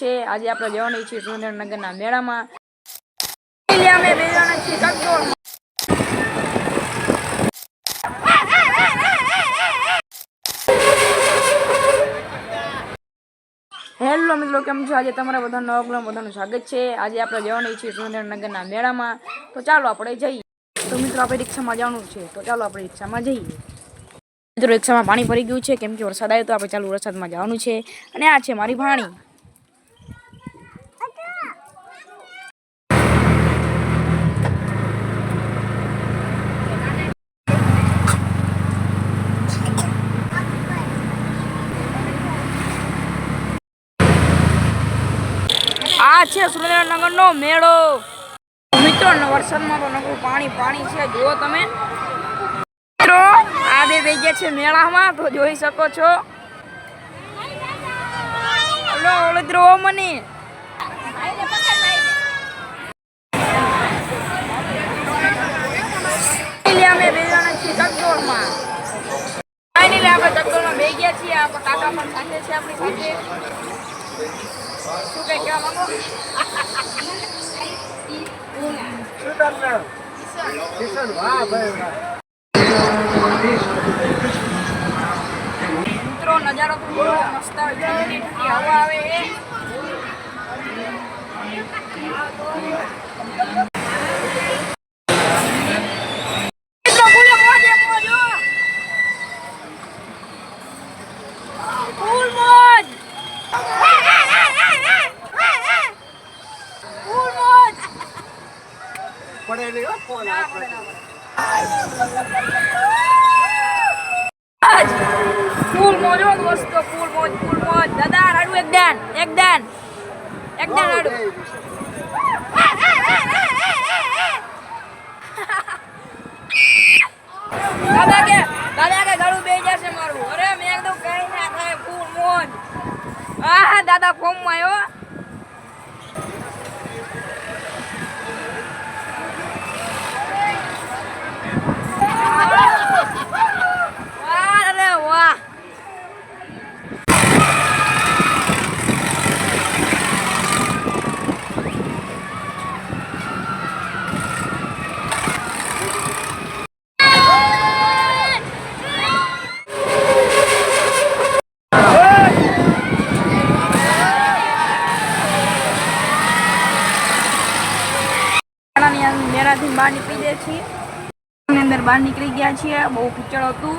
છે. આજે આપણે જવાની છીએ સુરેન્દ્રનગરના મેળામાં. અમે બે જણા છીએ કકડોળમાં. હેલો મિત્રો, કેમ છો? આજે તમારા બધાનો અગલો બધાનું સ્વાગત છે. આજે આપણે જવાની છીએ સુરેન્દ્રનગરના મેળામાં. તો ચાલો આપણે જઈએ. તો મિત્રો, આપણે રિક્ષામાં જવાનું છે. તો ચાલો આપણે રિક્ષામાં જઈએ. મિત્રો, રિક્ષામાં પાણી ભરી ગયું છે. કેમ કે વરસાદ આવ્યો તો આપણે ચાલુ વરસાદમાં જવાનું છે. અને આ છે મારી ભાણી. આ છે સુરેન્દ્રનગરનો મેળો. મિત્રો વરસાદમાં તો નકરું પાણી પાણી છે. જુઓ તમે. મિત્રો, આ બે બે છે મેળામાં, તો જોઈ શકો છો. હલો ઓળદરો મને. એટલે અમે બે જણા છીએ ચકડોળમાં. ફાઇનલી આપણે બે ગયા છીએ. આપણા કાકા પણ સાથે છે આપણી સાથે. મિત્રો નજારો તો મસ્ત હવા આવે છે મિત્રો ફૂલે મોજે મોજ હો. ફૂલ મોજ ફૂલ મોજ આજ ફૂલ મોજ દોસ્તો ફૂલ મોજ ફૂલ મોજ. દાદા રાડુ એક દાન એક દાન એક દાન રાડુ દાદા કે દાદા કે ગળું બે જશે મારું. અરે મેં એકદમ કઈ ના થાય ફૂલ મોજ. હા દાદા ફોર્મમાં આવ્યો વાહ અરે વાહ મેળાની અંદર- મેળાથી બહાર નીકળી ગયા છીએ. મેળાની અંદર બહાર નીકળી ગયા છીએ. બહુ કીચડ હતું.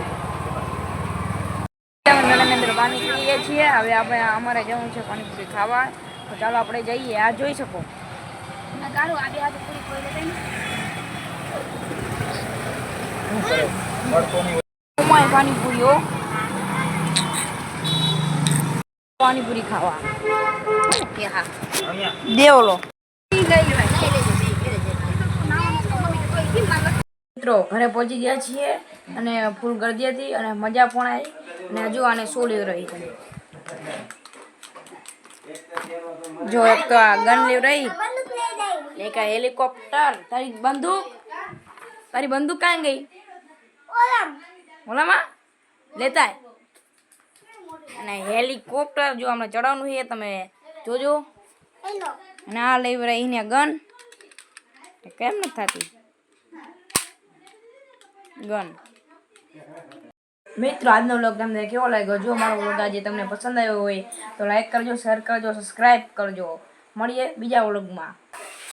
મેળાની અંદર બહાર નીકળી ગયા છીએ. હવે આપણે અમારે જવું છે પાણીપુરી ખાવા. તો ચાલો આપણે જઈએ. આ જોઈ શકો. ઉમાય પાણીપુરીઓ પાણીપુરી ખાવા. દેવલો. મિત્રો, ઘરે પહોંચી ગયા છીએ અને ફૂલ ગરદી હતી અને મજા પણ આવી અને હજુ આને લેવ રહી જો એક તો આ ગન લેવ રહી એક આ હેલિકોપ્ટર. તારી બંદૂક? તારી બંદૂક કાં ગઈ? ઓલામાં? લેતા અને હેલિકોપ્ટર જો હમણાં ચડાવવાનું છે, તમે જોજો. અને આ લઈ રહીને ગન. કેમ નથી થતી? ગન. મિત્રો, આજનો વ્લોગ તમને કેવો લાગ્યો? જો મારો વ્લોગ આજે તમને પસંદ આવ્યો હોય, તો લાઈક કરજો શેર કરજો સબસ્ક્રાઈબ કરજો. મળીએ બીજા વ્લોગમાં